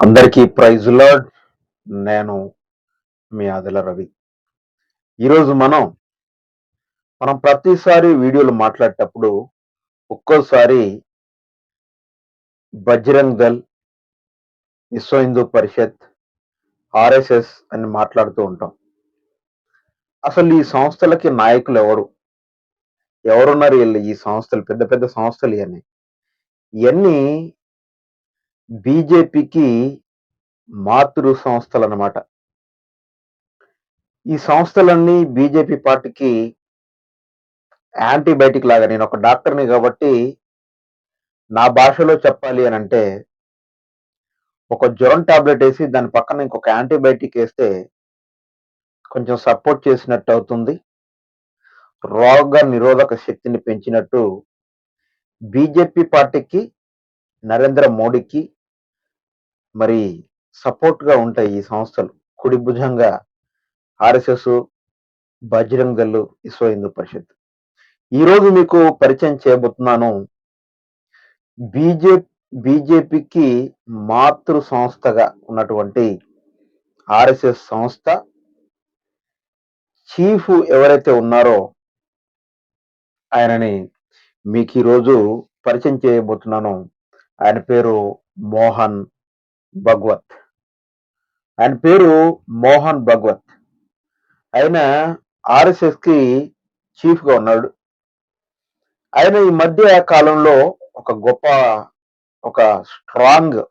అందరికీ praise lord. నేను మీ ఆదిల రవి. ఈరోజు మనం మనం ప్రతిసారి వీడియోలు మాట్లాడేటప్పుడు ఒక్కోసారి బజరంగ్ దల్ విశ్వ హిందూ పరిషత్ ఆర్ఎస్ఎస్ అని మాట్లాడుతూ ఉంటాం. అసలు ఈ సంస్థలకి నాయకులు ఎవరు? ఎవరున్నారు వీళ్ళు ఈ సంస్థలు? పెద్ద పెద్ద సంస్థలు ఇవన్నీ. ఇవన్నీ బీజేపీకి మాతృ సంస్థలు అన్నమాట ఈ సంస్థలన్నీ బీజేపీ పార్టీకి యాంటీబయాటిక్ లాగా నేను ఒక డాక్టర్ని కాబట్టి నా భాషలో చెప్పాలి అని అంటే ఒక జ్వరం టాబ్లెట్ వేసి దాని పక్కన ఇంకొక యాంటీబయాటిక్ వేస్తే కొంచెం సపోర్ట్ చేసినట్టు అవుతుంది. రోగ నిరోధక శక్తిని పెంచినట్టు బీజేపీ పార్టీకి నరేంద్ర మోడీకి మరి సపోర్ట్గా ఉంటాయి ఈ సంస్థలు. కుడి భుజంగా ఆర్ఎస్ఎస్ బజరంగ్ దళ్ విశ్వ హిందూ పరిషత్. ఈరోజు మీకు పరిచయం చేయబోతున్నాను బీజే బీజేపీకి మాతృ సంస్థగా ఉన్నటువంటి ఆర్ఎస్ఎస్ సంస్థ. చీఫ్ ఎవరైతే ఉన్నారో ఆయనని మీకు ఈరోజు పరిచయం చేయబోతున్నాను. ఆయన పేరు మోహన్ భగవత్. ఆయన పేరు మోహన్ భగవత్. ఆయన ఆర్ఎస్ఎస్కి చీఫ్గా ఉన్నాడు. ఆయన ఈ మధ్య కాలంలో ఒక గొప్ప ఒక స్ట్రాంగ్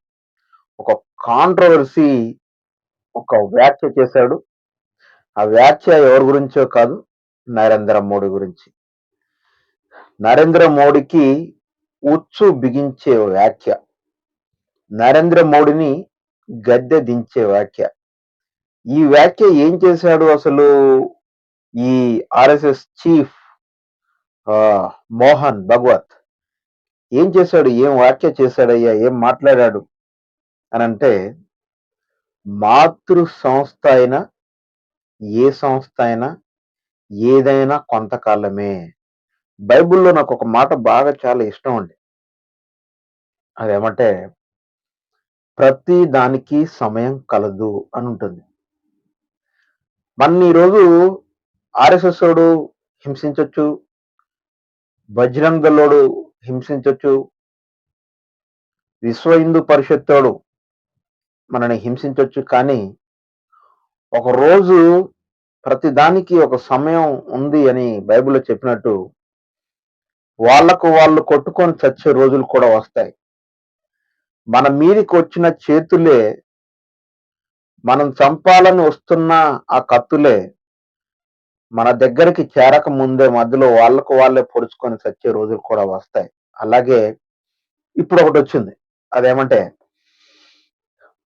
ఒక కాంట్రవర్సీ ఒక వ్యాఖ్య చేశాడు. ఆ వ్యాఖ్య ఎవరి గురించో కాదు నరేంద్ర మోడీ గురించి. నరేంద్ర మోడీకి ఉచ్చు బిగించే వ్యాఖ్య. నరేంద్ర మోడీని గద్దె దించే వ్యాఖ్య. ఈ వ్యాఖ్య ఏం చేశాడు అసలు ఈ ఆర్ఎస్ఎస్ చీఫ్ మోహన్ భగవత్? ఏం చేశాడు? ఏం వ్యాఖ్య చేశాడయ్యా? ఏం మాట్లాడాడు? అని అంటే మాతృ సంస్థ అయినా ఏ సంస్థ అయినా ఏదైనా కొంతకాలమే. బైబిల్లో నాకు ఒక మాట బాగా చాలా ఇష్టం అండి. అదేమంటే ప్రతి దానికి సమయం కలదు అని ఉంటుంది. మన ఈరోజు ఆర్ఎస్ఎస్ఓడు హింసించవచ్చు బజరంగ్ దళోడు హింసించవచ్చు విశ్వ హిందూ పరిషత్తోడు మనని హింసించవచ్చు కానీ ఒక రోజు ఒక సమయం ఉంది అని బైబిల్లో చెప్పినట్టు వాళ్ళకు వాళ్ళు కొట్టుకొని చచ్చే రోజులు కూడా వస్తాయి. మన మీదికి వచ్చిన చేతులే మనం చంపాలని వస్తున్న ఆ కత్తులే మన దగ్గరికి చేరక ముందే మధ్యలో వాళ్ళకు వాళ్ళే పొడుచుకొని చచ్చే రోజులు కూడా వస్తాయి. అలాగే ఇప్పుడు ఒకటి వచ్చింది. అదేమంటే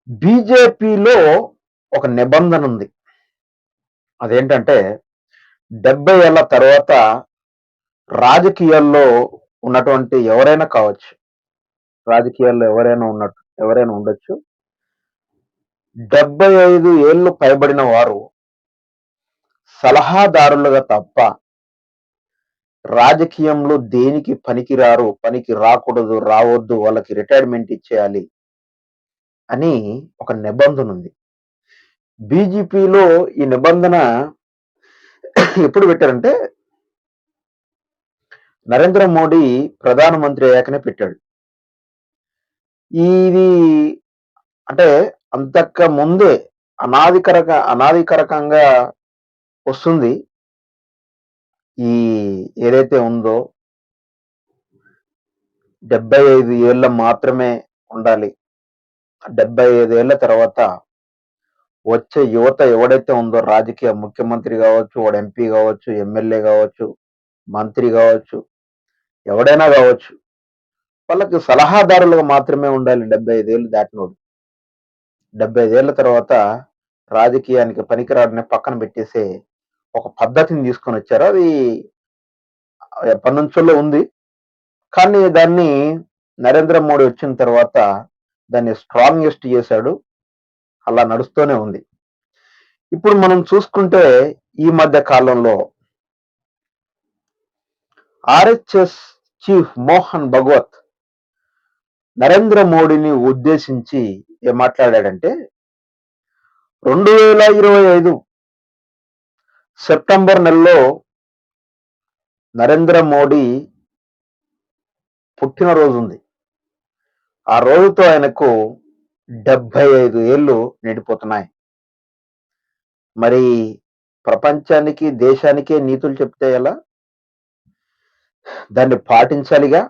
బీజేపీలో ఒక నిబంధన ఉంది. అదేంటంటే డెబ్బై ఏళ్ళ తర్వాత రాజకీయాల్లో ఉన్నటువంటి ఎవరైనా కావచ్చు రాజకీయాల్లో ఎవరైనా ఉన్నట్టు ఎవరైనా ఉండొచ్చు. డెబ్బై ఐదు ఏళ్ళు పైబడిన వారు సలహాదారులుగా తప్ప రాజకీయంలో దేనికి పనికిరారు పనికి రాకూడదు రావద్దు వాళ్ళకి రిటైర్మెంట్ ఇచ్చేయాలి అని ఒక నిబంధన ఉంది. బీజేపీలో ఈ నిబంధన ఎప్పుడు పెట్టారంటే నరేంద్ర మోడీ ప్రధానమంత్రి అయ్యాకనే పెట్టాడు. ఇది అంటే అంతక్క ముందే అనాదికరక అనాదికరకంగా వస్తుంది. ఈ ఏదైతే ఉందో డెబ్బై ఐదు ఏళ్ళ మాత్రమే ఉండాలి. డెబ్బై ఐదు ఏళ్ళ తర్వాత వచ్చే యువత ఎవడైతే ఉందో రాజకీయ ముఖ్యమంత్రి కావచ్చు వాడు ఎంపీ కావచ్చు ఎమ్మెల్యే కావచ్చు మంత్రి కావచ్చు ఎవడైనా కావచ్చు వాళ్ళకి సలహాదారులుగా మాత్రమే ఉండాలి డెబ్బై ఐదేళ్ళు దాటినోడు. డెబ్బై ఐదేళ్ళ తర్వాత రాజకీయానికి పనికిరాడని పక్కన పెట్టేసే ఒక పద్ధతిని తీసుకొని వచ్చారు. అది ఎప్పటి నుంచో ఉంది. కానీ దాన్ని నరేంద్ర మోడీ వచ్చిన తర్వాత దాన్ని స్ట్రాంగెస్ట్ చేశాడు. అలా నడుస్తూనే ఉంది. ఇప్పుడు మనం చూసుకుంటే ఈ మధ్య కాలంలో ఆర్హెచ్ఎస్ చీఫ్ మోహన్ భగవత్ నరేంద్ర మోడీని ఉద్దేశించి ఏం మాట్లాడాడంటే రెండు వేల ఇరవై ఐదు సెప్టెంబర్ నెలలో నరేంద్ర మోడీ పుట్టినరోజు ఉంది ఆ రోజుతో ఆయనకు డెబ్బై ఐదు ఏళ్ళు నిండిపోతున్నాయి. మరి ప్రపంచానికి దేశానికే నీతులు చెప్తే ఎలా? దాన్ని పాటించాలిగా?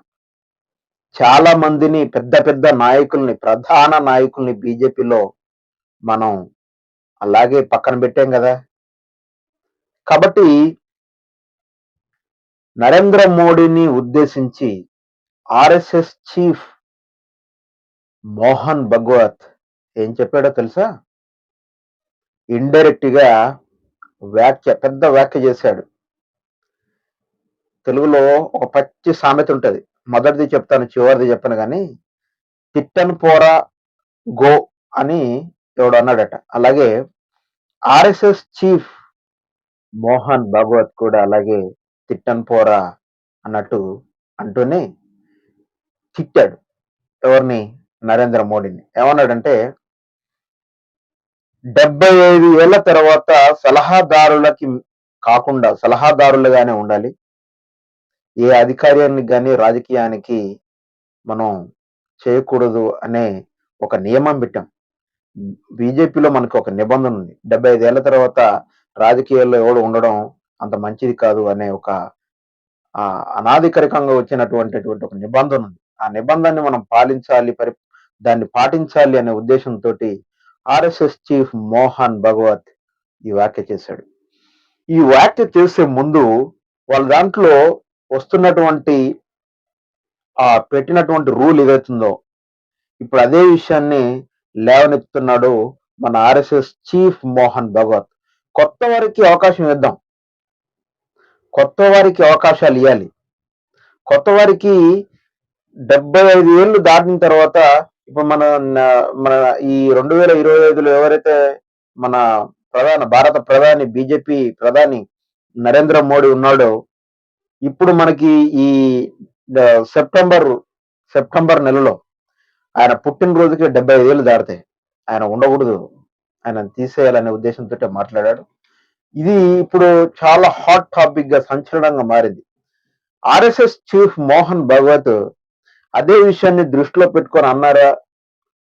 చాలా మందిని పెద్ద పెద్ద నాయకుల్ని ప్రధాన నాయకుల్ని బీజేపీలో మనం అలాగే పక్కన పెట్టాం కదా. కాబట్టి నరేంద్ర మోడీని ఉద్దేశించి ఆర్ఎస్ఎస్ చీఫ్ మోహన్ భగవత్ ఏం చెప్పాడో తెలుసా? ఇండైరెక్ట్గా వ్యాఖ్య పెద్ద వ్యాఖ్య చేశాడు. తెలుగులో ఒక పచ్చి సామెత ఉంటుంది. మొదటిది చెప్తాను చివరిది చెప్పను కానీ తిట్టను పోరా గో అని ఎవడు అన్నాడట. అలాగే ఆర్ఎస్ఎస్ చీఫ్ మోహన్ భాగవత్ కూడా అలాగే తిట్టన్ పోరా అన్నట్టు అంటూనే తిట్టాడు ఎవరిని? నరేంద్ర మోడీని. ఏమన్నాడంటే డెబ్బై ఐదు ఏళ్ళ తర్వాత సలహాదారులకి కాకుండా సలహాదారులుగానే ఉండాలి. ఏ అధికారానికి కానీ రాజకీయానికి మనం చేయకూడదు అనే ఒక నియమం పెట్టాం. బీజేపీలో మనకు ఒక నిబంధన ఉంది. డెబ్బై ఐదేళ్ళ తర్వాత రాజకీయాల్లో ఎవడు ఉండడం అంత మంచిది కాదు అనే ఒక అనాధికారికంగా వచ్చినటువంటి ఒక నిబంధన ఉంది. ఆ నిబంధనని మనం పాలించాలి పరి దాన్ని పాటించాలి అనే ఉద్దేశంతో ఆర్ఎస్ఎస్ చీఫ్ మోహన్ భగవత్ ఈ వ్యాఖ్య చేశాడు. ఈ వ్యాఖ్య చేసే ముందు వాళ్ళ దాంట్లో వస్తున్నటువంటి ఆ పెట్టినటువంటి రూల్ ఏదైతుందో ఇప్పుడు అదే విషయాన్ని లేవనెత్తున్నాడు మన ఆర్ఎస్ఎస్ చీఫ్ మోహన్ భగవత్. కొత్త వారికి అవకాశం ఇద్దాం. కొత్త వారికి అవకాశాలు ఇవ్వాలి కొత్త వారికి డెబ్బై ఐదు ఏళ్ళు దాటిన తర్వాత ఇప్పుడు మన మన ఈ రెండు వేల ఇరవై ఐదులో ఎవరైతే మన ప్రధాన భారత ప్రధాని బీజేపీ ప్రధాని నరేంద్ర మోడీ ఉన్నాడో ఇప్పుడు మనకి ఈ సెప్టెంబర్ సెప్టెంబర్ నెలలో ఆయన పుట్టినరోజుకి డెబ్బై ఐదేళ్ళు ఏళ్ళు దాటితే ఆయన ఉండకూడదు. ఆయన తీసేయాలనే ఉద్దేశంతో మాట్లాడాడు. ఇది ఇప్పుడు చాలా హాట్ టాపిక్గా సంచలనంగా మారింది. ఆర్ఎస్ఎస్ చీఫ్ మోహన్ భగవత్ అదే విషయాన్ని దృష్టిలో పెట్టుకొని అన్నారా?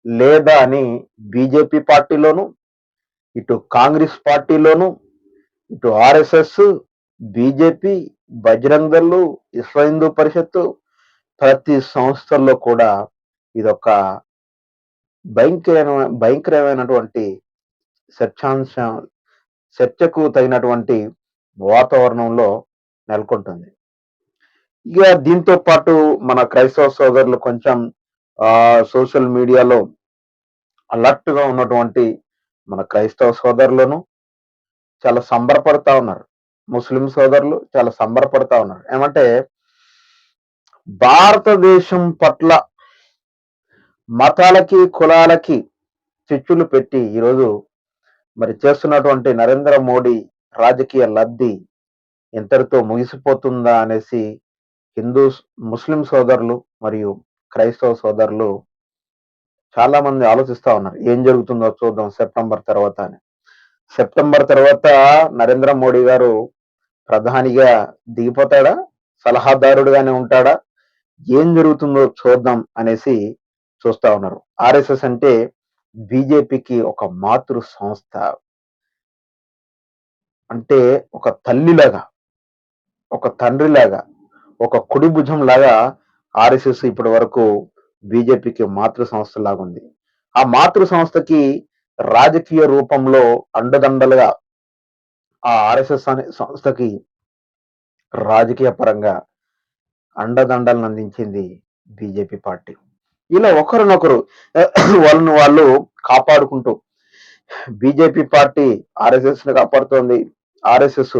లేదా అని బీజేపీ పార్టీలోను ఇటు కాంగ్రెస్ పార్టీలోను ఇటు ఆర్ఎస్ఎస్ బీజేపీ బజరంగ్ దళ్ళు విశ్వ హిందూ పరిషత్తు ప్రతి సంస్థల్లో కూడా ఇదొక భయంకరమైన భయంకరమైనటువంటి చర్చాంశం చర్చకు తగినటువంటి వాతావరణంలో నెలకొంటుంది. ఇక దీంతో పాటు మన క్రైస్తవ సోదరులు కొంచెం సోషల్ మీడియాలో అలర్ట్గా ఉన్నటువంటి మన క్రైస్తవ సోదరులను చాలా సంబరపడతా ఉన్నారు. ముస్లిం సోదరులు చాలా సంబరపడతా ఉన్నారు. ఏమంటే భారతదేశం పట్ల మతాలకి కులాలకి చిచ్చులు పెట్టి ఈరోజు మరి చేస్తున్నటువంటి నరేంద్ర మోడీ రాజకీయ లబ్ధి ఇంతటితో ముగిసిపోతుందా అనేసి హిందూ ముస్లిం సోదరులు మరియు క్రైస్తవ సోదరులు చాలా మంది ఆలోచిస్తా ఉన్నారు. ఏం జరుగుతుందో చూద్దాం సెప్టెంబర్ తర్వాత అని. సెప్టెంబర్ తర్వాత నరేంద్ర మోడీ గారు ప్రధానిగా దిగిపోతాడా? సలహాదారుడుగానే ఉంటాడా? ఏం జరుగుతుందో చూద్దాం అనేసి చూస్తా ఉన్నారు. ఆర్ఎస్ఎస్ అంటే బీజేపీకి ఒక మాతృ సంస్థ. అంటే ఒక తల్లిలాగా ఒక తండ్రిలాగా ఒక కుడి భుజం లాగా ఆర్ఎస్ఎస్ ఇప్పటి వరకు బీజేపీకి మాతృ సంస్థ లాగా ఉంది ఆ మాతృ సంస్థకి రాజకీయ రూపంలో అండదండలుగా ఆ ఆర్ఎస్ఎస్ అనే సంస్థకి రాజకీయ పరంగా అండదండలను అందించింది బీజేపీ పార్టీ. ఇలా ఒకరినొకరు వాళ్ళను వాళ్ళు కాపాడుకుంటూ బీజేపీ పార్టీ ఆర్ఎస్ఎస్ని కాపాడుతోంది ఆర్ఎస్ఎస్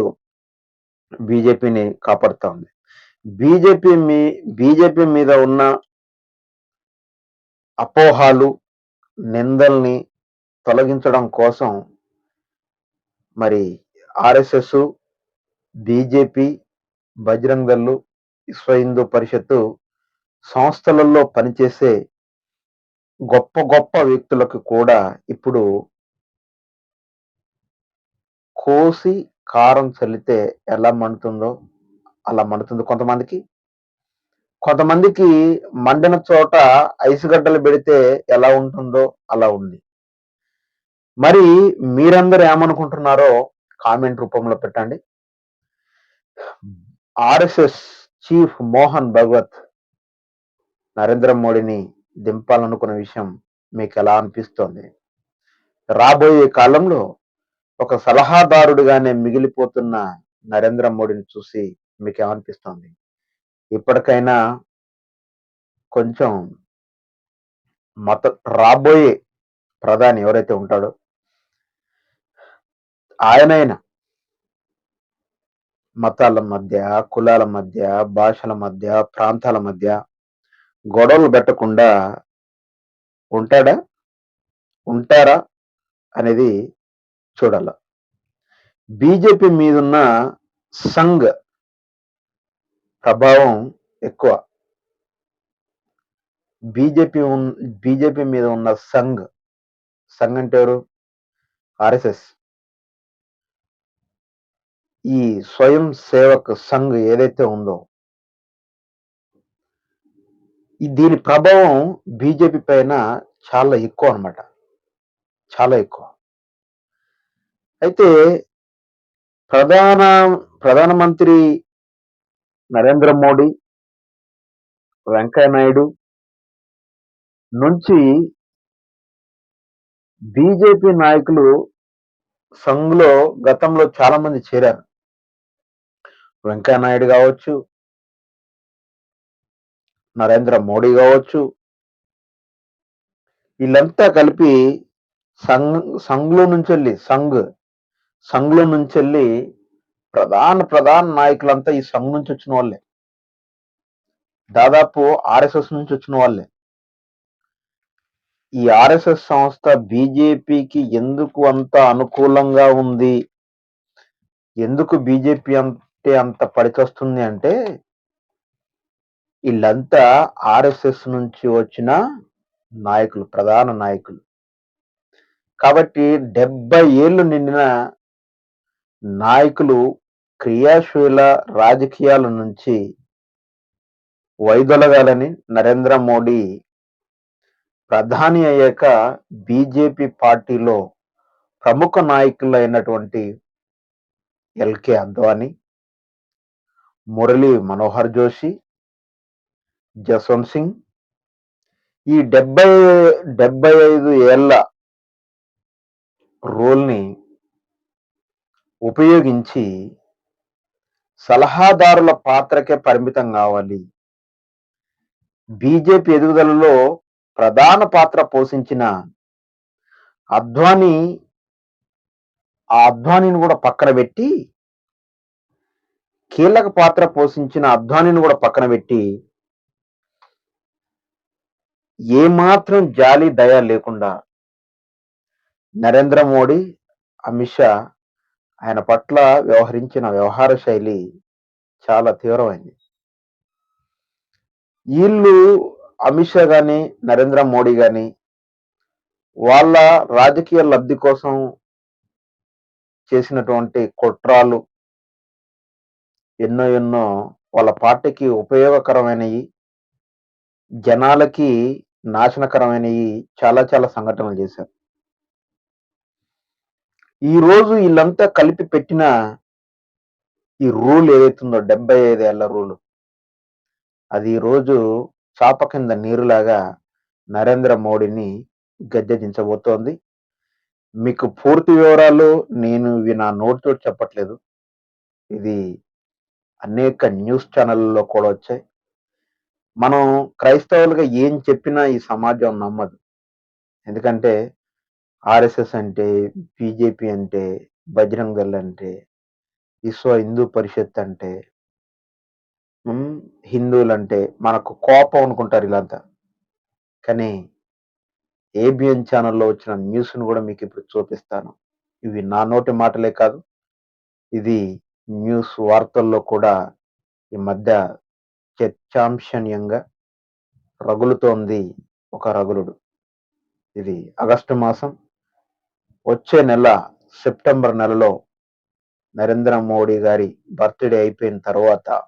బీజేపీని కాపాడుతోంది. ఉంది బీజేపీ మీ బీజేపీ మీద ఉన్న అపోహాలు నిందల్ని తొలగించడం కోసం మరి ఆర్ఎస్ఎస్ బీజేపీ బజరంగ్ దళ్ళు విశ్వ హిందూ పరిషత్తు సంస్థలలో పనిచేసే గొప్ప గొప్ప వ్యక్తులకు కూడా ఇప్పుడు కోసి కారం చల్లితే ఎలా మండుతుందో అలా మండుతుంది కొంతమందికి. కొంతమందికి మండిన చోట ఐసుగడ్డలు పెడితే ఎలా ఉంటుందో అలా ఉంది. మరి మీరందరూ ఏమనుకుంటున్నారో కామెంట్ రూపంలో పెట్టండి. ఆర్ఎస్ఎస్ చీఫ్ మోహన్ భగవత్ నరేంద్ర మోడీని దింపాలనుకున్న విషయం మీకు ఎలా అనిపిస్తోంది? రాబోయే కాలంలో ఒక సలహాదారుడిగానే మిగిలిపోతున్న నరేంద్ర మోడీని చూసి మీకు ఏమనిపిస్తోంది ఇప్పటికైనా కొంచెం మత రాబోయే ప్రధాని ఎవరైతే ఉంటాడో ఆయనైన మతాల మధ్య కులాల మధ్య భాషల మధ్య ప్రాంతాల మధ్య గొడవలు పెట్టకుండా ఉంటాడా? ఉంటారా అనేది చూడాల. బీజేపీ మీదున్న సంఘ్ ప్రభావం ఎక్కువ. బీజేపీ బీజేపీ మీద ఉన్న సంఘ్ సంఘ్ అంటే ఎవరు ఆర్ఎస్ఎస్. ఈ స్వయం సేవక్ సంఘ్ ఏదైతే ఉందో దీని ప్రభావం బీజేపీ పైన చాలా ఎక్కువ అనమాట చాలా ఎక్కువ. అయితే ప్రధాన ప్రధానమంత్రి నరేంద్ర మోడీ వెంకయ్య నాయుడు నుంచి బీజేపీ నాయకులు సంఘ్లో గతంలో చాలా మంది చేరారు. వెంకయ్య నాయుడు కావచ్చు నరేంద్ర మోడీ కావచ్చు వీళ్ళంతా కలిపి సంఘ్ సంఘ్లో నుంచి వెళ్ళి సంఘ్ సంఘ్లో నుంచి వెళ్ళి ప్రధాన ప్రధాన నాయకులంతా ఈ సంఘ్ నుంచి వచ్చిన వాళ్ళే. దాదాపు ఆర్ఎస్ఎస్ నుంచి వచ్చిన వాళ్ళే. ఈ ఆర్ఎస్ఎస్ సంస్థ బీజేపీకి ఎందుకు అంత అనుకూలంగా ఉంది? ఎందుకు బీజేపీ అంటే అంత పడిచొస్తుంది అంటే వీళ్ళంతా ఆర్ఎస్ఎస్ నుంచి వచ్చిన నాయకులు ప్రధాన నాయకులు. కాబట్టి డెబ్బై ఏళ్ళు నిండిన నాయకులు క్రియాశీల రాజకీయాల నుంచి వైదొలగాలని నరేంద్ర మోడీ ప్రధాని అయ్యాక బీజేపీ పార్టీలో ప్రముఖ నాయకులు అయినటువంటి ఎల్కే అద్వానీ మురళీ మనోహర్ జోషి జస్వంత్ సింగ్. ఈ డెబ్బై డెబ్బై ఐదు ఏళ్ళ రోల్ని ఉపయోగించి సలహాదారుల పాత్రకే పరిమితం కావాలి. బీజేపీ ఎదుగుదలలో ప్రధాన పాత్ర పోషించిన అద్వానీ ఆ అద్వానీని కూడా పక్కన పెట్టి కీలక పాత్ర పోషించిన అద్వానీని కూడా పక్కన పెట్టి ఏమాత్రం జాలి దయ లేకుండా నరేంద్ర మోడీ అమిత్ షా ఆయన పట్ల వ్యవహరించిన వ్యవహార శైలి చాలా తీవ్రమైంది. వీళ్ళు అమిత్ షా కానీ నరేంద్ర మోడీ కానీ వాళ్ళ రాజకీయ లబ్ధి కోసం చేసినటువంటి కుట్రాలు ఎన్నో ఎన్నో వాళ్ళ పార్టీకి ఉపయోగకరమైనవి జనాలకి నాశనకరమైనవి చాలా చాలా సంఘటనలు చేశారు. ఈ రోజు వీళ్ళంతా కలిపి పెట్టిన ఈ రూల్ ఏదైతుందో డెబ్బై ఏళ్ళ రూల్ అది ఈరోజు రోజు చాప కింద నీరులాగా నరేంద్ర మోడీని గద్దెదించబోతోంది. మీకు పూర్తి వివరాలు నేను ఇవి నా నోటితో చెప్పట్లేదు. ఇది అనేక న్యూస్ ఛానళ్ళలో కూడా వచ్చాయి. మనం క్రైస్తవులుగా ఏం చెప్పినా ఈ సమాజం నమ్మదు. ఎందుకంటే ఆర్ఎస్ఎస్ అంటే బీజేపీ అంటే బజరంగ్ దళ్ అంటే విశ్వ హిందూ పరిషత్ అంటే హిందువులంటే హిందువులు అంటే మనకు కోపం అనుకుంటారు ఇలాంతా. కానీ ఏబిఎన్ ఛానల్లో వచ్చిన న్యూస్ను కూడా మీకు ఇప్పుడు చూపిస్తాను. ఇవి నా నోటి మాటలే కాదు. ఇది న్యూస్ వార్తల్లో కూడా ఈ మధ్య చర్చాంశనీయంగా రగులుతోంది ఒక రగులుడు. ఇది ఆగస్టు మాసం. వచ్చే నెల సెప్టెంబర్ నెలలో నరేంద్ర మోడీ గారి బర్త్డే అయిపోయిన తర్వాత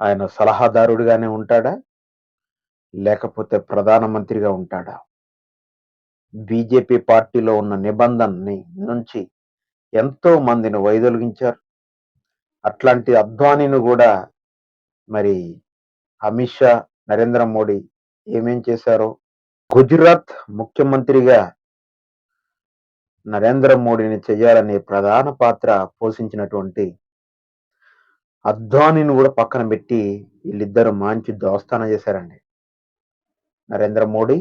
ఆయన సలహాదారుడిగానే ఉంటాడా? లేకపోతే ప్రధానమంత్రిగా ఉంటాడా? బీజేపీ పార్టీలో ఉన్న నిబంధనని నుంచి ఎంతో మందిని వైదొలిగించారు. అట్లాంటి అద్వానిని కూడా మరి అమిత్ షా నరేంద్ర మోడీ ఏమేం చేశారో గుజరాత్ ముఖ్యమంత్రిగా నరేంద్ర మోడీని చేయాలనే ప్రధాన పాత్ర పోషించినటువంటి అద్వానిని కూడా పక్కన పెట్టి వీళ్ళిద్దరు మంచి దోస్తాన చేశారండి. నరేంద్ర మోడీ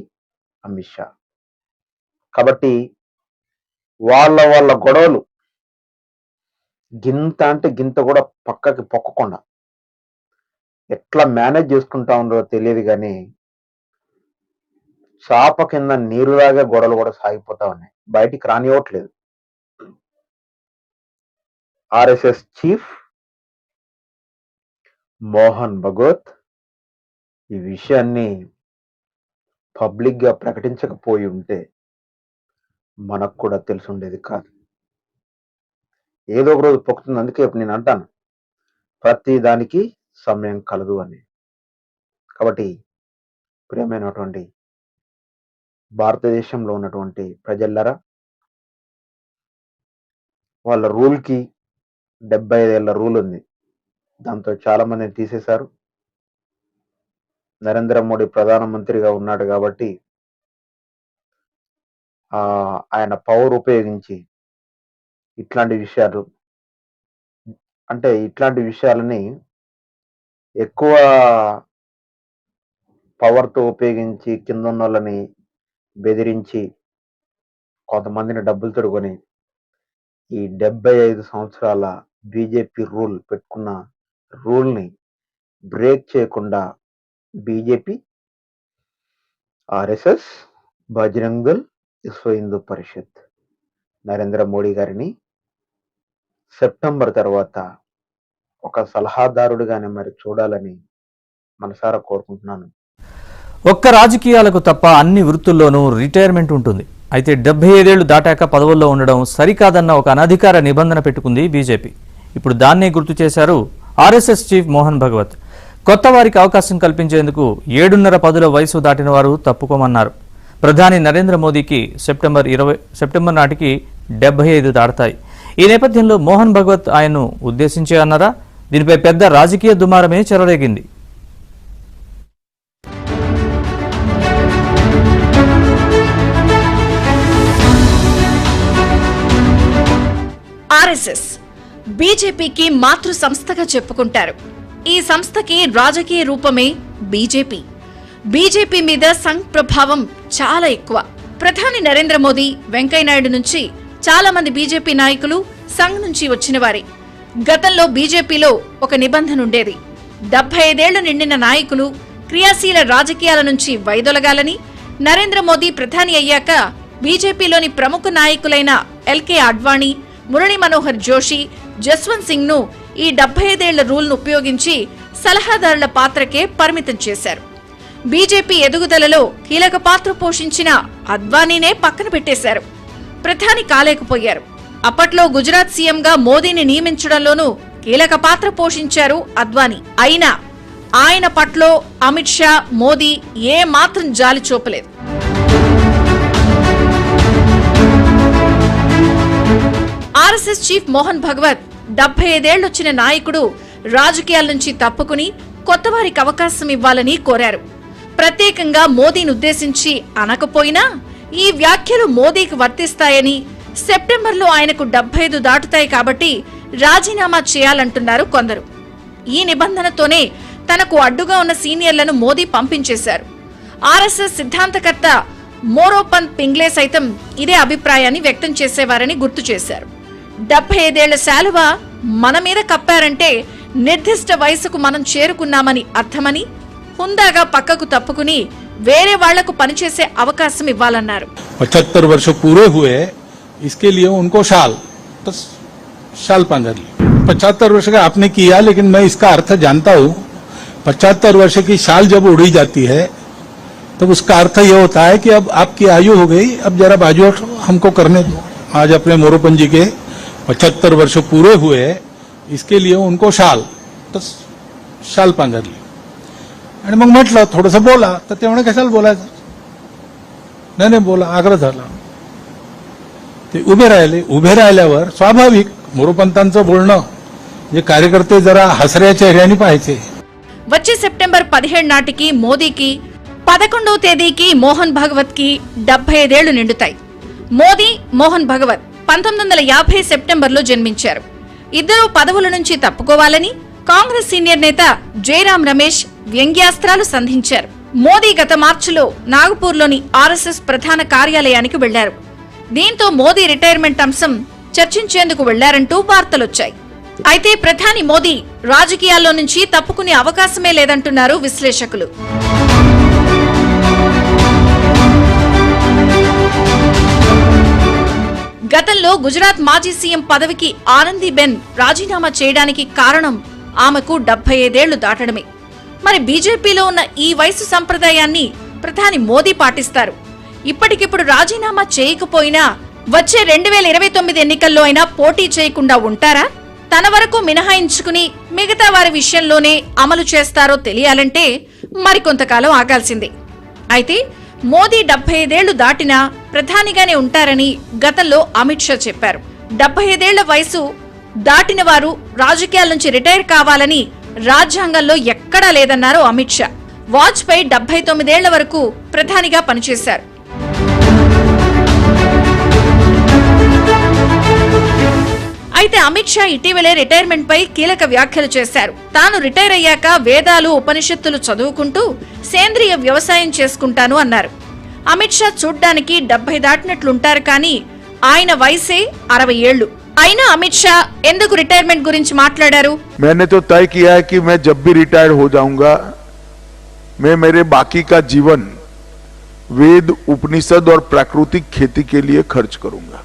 అమిత్ షా. కాబట్టి వాళ్ళ వాళ్ళ గొడవలు గింత అంటే గింత కూడా పక్కకి పొక్కకుండా. ఎట్లా మేనేజ్ చేసుకుంటా ఉందో తెలియదు కానీ చాప కింద నీరులాగా గొడవలు కూడా సాగిపోతా ఉన్నాయి. బయటికి రానివ్వట్లేదు. ఆర్ఎస్ఎస్ చీఫ్ మోహన్ భగవత్ ఈ విషయాన్ని పబ్లిక్గా ప్రకటించకపోయి ఉంటే మనకు కూడా తెలిసి ఉండేది కాదు. ఏదో ఒక రోజు పొక్కుతుంది అందుకే ఇప్పుడు నేను అంటాను. ప్రతి దానికి సమయం కలదు అని. కాబట్టి ప్రియమైనటువంటి భారతదేశంలో ఉన్నటువంటి ప్రజల్లరా వాళ్ళ రూల్కి డెబ్బై ఐదేళ్ళ రూల్ ఉంది. దాంతో చాలా మందిని తీసేశారు. నరేంద్ర మోడీ ప్రధానమంత్రిగా ఉన్నాడు కాబట్టి ఆయన పవర్ ఉపయోగించి ఇట్లాంటి విషయాలు. అంటే ఇట్లాంటి విషయాలని ఎక్కువ పవర్తో ఉపయోగించి కింద ఉన్న వాళ్ళని బెదిరించి కొంతమందిని డబ్బులు తొడుకొని ఈ డెబ్బై ఐదు సంవత్సరాల బీజేపీ రూల్ పెట్టుకున్న రూల్ని బ్రేక్ చేయకుండా బీజేపీ ఆర్ఎస్ఎస్ బజరంగల్ విశ్వ హిందూ పరిషత్ నరేంద్ర మోడీ గారిని సెప్టెంబర్ తర్వాత ఒక సలహాదారుడిగానే మరి చూడాలని మనసారా కోరుకుంటున్నాను. ఒక్క రాజకీయాలకు తప్ప అన్ని వృత్తుల్లోనూ రిటైర్మెంట్ ఉంటుంది. అయితే డెబ్బై ఐదేళ్ళు దాటాక పదవుల్లో ఉండడం సరికాదన్న ఒక అనధికార నిబంధన పెట్టుకుంది బీజేపీ. ఇప్పుడు దాన్నే గుర్తు చేశారు ఆర్ఎస్ఎస్ చీఫ్ మోహన్ భగవత్. కొత్త వారికి అవకాశం కల్పించేందుకు ఏడున్నర పదుల వయసు దాటిన వారు తప్పుకోమన్నారు. ప్రధాని నరేంద్ర మోదీకి సెప్టెంబర్ ఇరవై సెప్టెంబర్ నాటికి డెబ్బై ఐదు దాడతాయి ఈ నేపథ్యంలో మోహన్ భగవత్ ఆయన్ను ఉద్దేశించే అన్నారా? దీనిపై పెద్ద రాజకీయ దుమారమే చెలరేగింది. ఆర్ఎస్ఎస్ బీజేపీకి మాతృ సంస్థగా చెప్పుకుంటారు. ఈ సంస్థకి రాజకీయ రూపమే బీజేపీ. బీజేపీ మీద సంఘ్ ప్రభావం చాలా ఎక్కువ. ప్రధాని నరేంద్ర మోదీ వెంకయ్యనాయుడు నుంచి చాలా మంది బీజేపీ నాయకులు సంఘ్ నుంచి వచ్చిన వారే గతంలో బీజేపీలో ఒక నిబంధన ఉండేది. డెబ్బై ఐదేళ్ళు నిండిన నాయకులు క్రియాశీల రాజకీయాల నుంచి వైదొలగాలని నరేంద్ర మోదీ ప్రధాని అయ్యాక బీజేపీలోని ప్రముఖ నాయకులైన ఎల్కే అడ్వాణి మురళీ మనోహర్ జోషి జస్వంత్ సింగ్ను ఈ డెబ్బై ఐదేళ్ళ రూల్ను ఉపయోగించి సలహాదారుల పాత్రకే పరిమితం చేశారు. బీజేపీ ఎదుగుదలలో కీలక పాత్ర పోషించిన అద్వానీనే పక్కన పెట్టేశారు. ప్రధాని కాలేకపోయారు. అప్పట్లో గుజరాత్ సీఎంగా మోదీని నియమించడంలోనూ కీలక పాత్ర పోషించారు అద్వానీ. అయినా ఆయన పట్ల అమిత్ షా మోదీ ఏమాత్రం జాలి చూపలేదు. ఆర్ఎస్ఎస్ చీఫ్ మోహన్ భగవత్ డెబ్బై ఐదేళ్ళొచ్చిన నాయకుడు రాజకీయాల నుంచి తప్పుకుని కొత్త వారికి అవకాశం ఇవ్వాలని కోరారు. ప్రత్యేకంగా మోదీని ఉద్దేశించి అనకపోయినా ఈ వ్యాఖ్యలు మోదీకి వర్తిస్తాయని సెప్టెంబర్లో ఆయనకు డెబ్బై ఐదు దాటుతాయి కాబట్టి రాజీనామా చేయాలంటున్నారు కొందరు. ఈ నిబంధనతోనే తనకు అడ్డుగా ఉన్న సీనియర్లను మోదీ పంపించేశారు. ఆర్ఎస్ఎస్ సిద్ధాంతకర్త మోరోపంత్ పింగ్లే సైతం ఇదే అభిప్రాయాన్ని వ్యక్తం చేసేవారని గుర్తు చేశారు. డెబ్బై ఐదేళ్ళ శాలువ మన మీద కప్పారంటే నిర్దిష్ట వయసుకు మనం చేరుకున్నామని అర్థమని హుందాగా పక్కకు తప్పుకుని వేరే వాళ్లకు పనిచేసే అవకాశం ఇవ్వాలన్నారు पचहत्तर वर्ष पूरे हुए इसके लिए उनको शाल तो शाल पांजर ली पचहत्तर वर्ष का आपने किया लेकिन मैं इसका अर्थ जानता हूँ पचहत्तर वर्ष की शाल जब उड़ी जाती है तो उसका अर्थ ये होता है कि अब आपकी आयु हो गई अब जरा बाजू हमको करने दो आज अपने मोरोपन जी के पचहत्तर वर्ष पूरे हुए इसके लिए उनको शाल तर शाल पांघरली आणि मग म्हटलं थोडंसं बोला तर ते म्हणे कशाला बोलायचं नाही नाही बोला आग्रह झाला ते उभे राहिले उभे राहिल्यावर स्वाभाविक मोरोपंतांचं बोलणं जे कार्यकर्ते जरा हसऱ्या चेहऱ्याने पाहायचे వచ్చే సెప్టెంబర్ పదిహేడు నాటికి మోదీకి పదకొండవ తేదీకి మోహన్ భగవత్ కి డెబ్బై ఐదేళ్లు నిండుతాయి మోదీ మోహన్ భగవత్ పంతొమ్మిది వందల యాభై సెప్టెంబర్లో జన్మించారు ఇద్దరూ పదవుల నుంచి తప్పుకోవాలని కాంగ్రెస్ సీనియర్ నేత జయరాం రమేష్ వ్యంగ్యాస్త్రాలు సంధించారు. మోదీ గత మార్చిలో నాగపూర్లోని ఆర్ఎస్ఎస్ ప్రధాన కార్యాలయానికి వెళ్ళారు. దీంతో మోదీ రిటైర్మెంట్ అంశం చర్చించేందుకు వెళ్ళారంటూ వార్తలొచ్చాయి. అయితే ప్రధాని మోదీ రాజకీయాల్లో నుంచి తప్పుకునే అవకాశమే లేదంటున్నారు విశ్లేషకులు. గతంలో గుజరాత్ మాజీ సీఎం పదవికి ఆనందీబెన్ రాజీనామా చేయడానికి కారణం ఆమెకు డెబ్బై ఐదేళ్ళు దాటడమే. మరి బీజేపీలో ఉన్న ఈ వయసు సంప్రదాయాన్ని ప్రధాని మోదీ పాటిస్తారు. ఇప్పటికిప్పుడు రాజీనామా చేయకపోయినా వచ్చే రెండు వేల ఇరవై తొమ్మిది ఎన్నికల్లో అయినా పోటీ చేయకుండా ఉంటారా? తన వరకు మినహాయించుకుని మిగతా వారి విషయంలోనే అమలు చేస్తారో తెలియాలంటే మరికొంతకాలం ఆగాల్సిందే. అయితే మోదీ డెబ్బై ఐదేళ్ళు దాటినా ప్రధానిగానే ఉంటారని గతంలో అమిత్ షా చెప్పారు. డెబ్బై ఐదేళ్ళ వయసు దాటిన వారు రాజకీయాల నుంచి రిటైర్ కావాలని రాజ్యాంగంలో ఎక్కడా లేదన్నారు అమిత్ షా. వాజ్పేయి డెబ్బై తొమ్మిదేళ్ళ వరకు ప్రధానిగా పనిచేశారు. అయితే అమిత్ షా ఇటీవలే రిటైర్మెంట్ పై కీలక వ్యాఖ్యలు చేశారు. తాను రిటైర్ అయ్యాక వేదాలు ఉపనిషత్తులు చదువుకుంటూ సేంద్రియ వ్యవసాయం చేసుకుంటాను అన్నారు. అమిత్ షా చూడ్డానికి డెబ్బై దాటినట్లుంటారు కానీ ఆయన వయసే అరవై ఏళ్ళు అయినా అమిత్ షా ఎందుకు రిటైర్మెంట్ గురించి మాట్లాడారు मैंने तो तय किया है कि मैं जब भी रिटायर हो जाऊंगा मैं मेरे बाकी का जीवन वेद उपनिषद और प्राकृतिक खेती के लिए खर्च करूंगा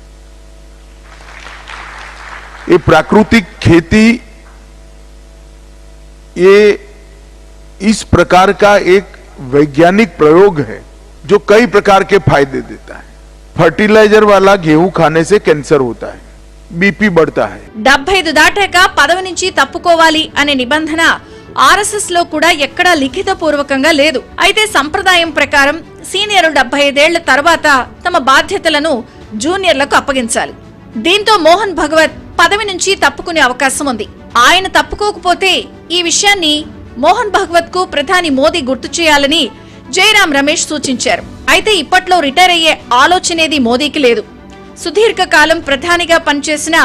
ये प्राकृतिक खेती ये इस प्रकार का एक वैज्ञानिक प्रयोग है जो कई प्रकार के फायदे देता है फर्टिलाइजर वाला गेहूं खाने से कैंसर होता है బీపీ బడతా డెబ్బై ఐదు దాటాక పదవి నుంచి తప్పుకోవాలి అనే నిబంధన ఆర్ఎస్ఎస్లో కూడా ఎక్కడా లిఖిత పూర్వకంగా లేదు. అయితే సంప్రదాయం ప్రకారం సీనియర్లు డెబ్బై ఐదేళ్ళ తర్వాత తమ బాధ్యతలను జూనియర్లకు అప్పగించాలి. దీంతో మోహన్ భగవత్ పదవి నుంచి తప్పుకునే అవకాశం ఉంది. ఆయన తప్పుకోకపోతే ఈ విషయాన్ని మోహన్ భగవత్కు ప్రధాని మోదీ గుర్తు చేయాలని జయరాం రమేష్ సూచించారు. అయితే ఇప్పట్లో రిటైర్ అయ్యే ఆలోచనేది మోదీకి లేదు. సుదీర్ఘ కాలం ప్రధానిగా పనిచేసిన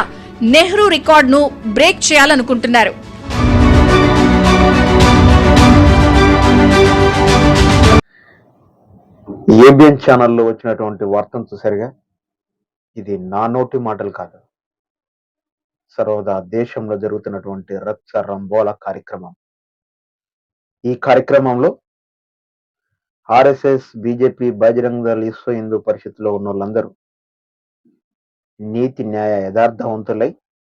నెహ్రూ రికార్డును బ్రేక్ చేయాలనుకుంటున్నారు. ఏబిఎన్ ఛానల్లో వచ్చినటువంటి వార్తను చూసారుగా ఇది నా నోటి మాటలు కాదు. సర్వదా దేశంలో జరుగుతున్నటువంటి రచ్చ రంబోల కార్యక్రమం. ఈ కార్యక్రమంలో ఆర్ఎస్ఎస్ బీజేపీ బజరంగ దళ విశ్వ హిందూ పరిషత్లో ఉన్న వాళ్ళందరూ నీతి న్యాయ యథార్థవంతులై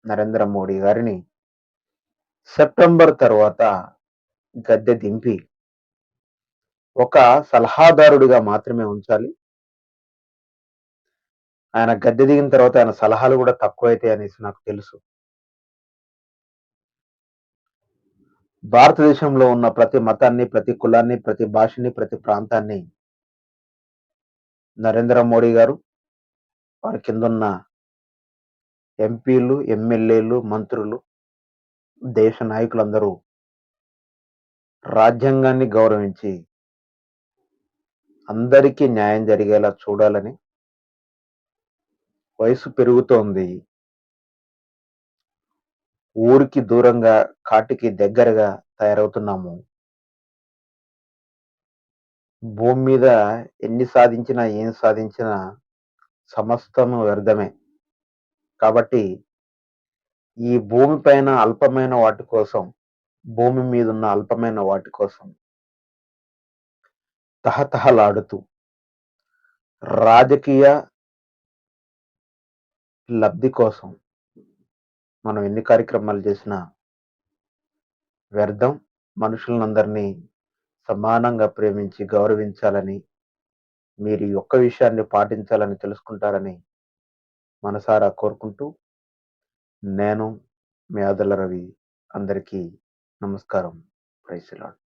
నరేంద్ర మోడీ గారిని సెప్టెంబర్ తర్వాత గద్దె దింపి ఒక సలహాదారుడిగా మాత్రమే ఉంచాలి. ఆయన గద్దె దిగిన తర్వాత ఆయన సలహాలు కూడా తక్కువైతాయి అనేసి నాకు తెలుసు. భారతదేశంలో ఉన్న ప్రతి మతాన్ని ప్రతి కులాన్ని ప్రతి భాషని ప్రతి ప్రాంతాన్ని నరేంద్ర మోడీ గారు వారి కిందున్న ఎంపీలు ఎమ్మెల్యేలు మంత్రులు దేశ నాయకులందరూ రాజ్యాంగాన్ని గౌరవించి అందరికీ న్యాయం జరిగేలా చూడాలని వయసు పెరుగుతోంది. ఊరికి దూరంగా కాటికి దగ్గరగా తయారవుతున్నాము. భూమి మీద ఎన్ని సాధించినా ఏం సాధించినా సమస్తము వ్యర్థమే. కాబట్టి ఈ భూమి పైన అల్పమైన వాటి కోసం భూమి మీద ఉన్న అల్పమైన వాటి కోసం తహతహలాడుతూ రాజకీయ లబ్ధి కోసం మనం ఎన్ని కార్యక్రమాలు చేసినా వ్యర్థం మనుషులందరినీ సమానంగా ప్రేమించి గౌరవించాలని మీరు ఈ ఒక్క విషయాన్ని పాటించాలని తెలుసుకుంటారని మనసారా కోరుకుంటూ నేను మీ ఆదల రవి అందరికీ నమస్కారం. ప్రైస్లాడ్